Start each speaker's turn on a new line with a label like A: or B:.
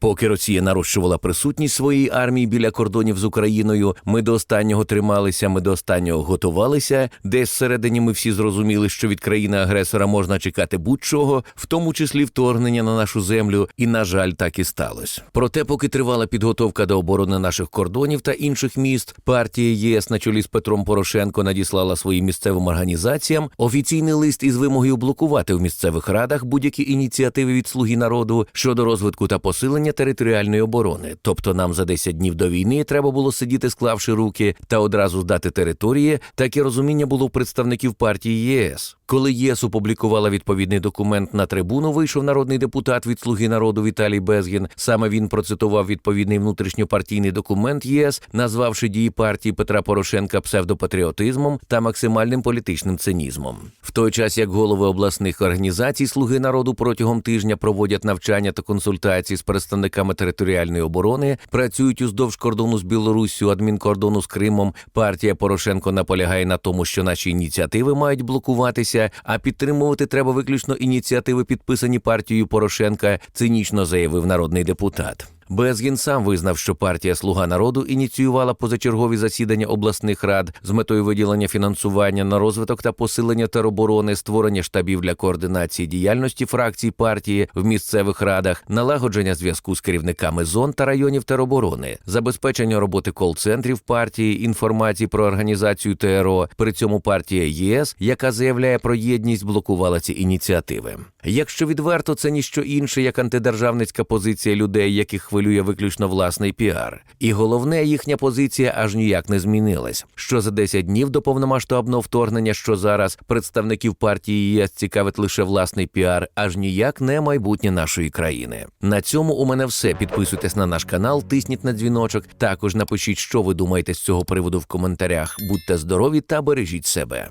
A: Поки Росія нарощувала присутність своєї армії біля кордонів з Україною, ми до останнього трималися, ми до останнього готувалися. Десь всередині ми всі зрозуміли, що від країни-агресора можна чекати будь-чого, в тому числі вторгнення на нашу землю, і на жаль, так і сталося. Проте, поки тривала підготовка до оборони наших кордонів та інших міст, партія ЄС на чолі з Петром Порошенко надіслала своїм місцевим організаціям офіційний лист із вимогою блокувати в місцевих радах будь-які ініціативи від слуги народу щодо розвитку та посилення територіальної оборони. Тобто нам за 10 днів до війни треба було сидіти, склавши руки, та одразу здати території. Таке розуміння було у представників партії ЄС. Коли ЄС опублікувала відповідний документ на трибуну, вийшов народний депутат від Слуги народу Віталій Безгін. Саме він процитував відповідний внутрішньопартійний документ ЄС, назвавши дії партії Петра Порошенка псевдопатріотизмом та максимальним політичним цинізмом. В той час як голови обласних організацій Слуги народу протягом тижня проводять навчання та консультації з представниками територіальної оборони, працюють уздовж кордону з Білоруссю, адмінкордону з Кримом. Партія Порошенко наполягає на тому, що наші ініціативи мають блокуватися, а підтримувати треба виключно ініціативи, підписані партією Порошенка. Цинічно заявив народний депутат. Безгін сам визнав, що партія Слуга народу ініціювала позачергові засідання обласних рад з метою виділення фінансування на розвиток та посилення тероборони, створення штабів для координації діяльності фракцій партії в місцевих радах, налагодження зв'язку з керівниками зон та районів тероборони, забезпечення роботи кол-центрів партії, інформації про організацію ТРО. При цьому партія ЄС, яка заявляє про єдність, блокувала ці ініціативи. Якщо відверто, це ніщо інше, як антидержавницька позиція людей, яких хвилює виключно власний піар. І головне, їхня позиція аж ніяк не змінилась. Що за 10 днів до повномасштабного вторгнення, що зараз представників партії ЄС цікавить лише власний піар, аж ніяк не майбутнє нашої країни. На цьому у мене все. Підписуйтесь на наш канал, тисніть на дзвіночок. Також напишіть, що ви думаєте з цього приводу в коментарях. Будьте здорові та бережіть себе.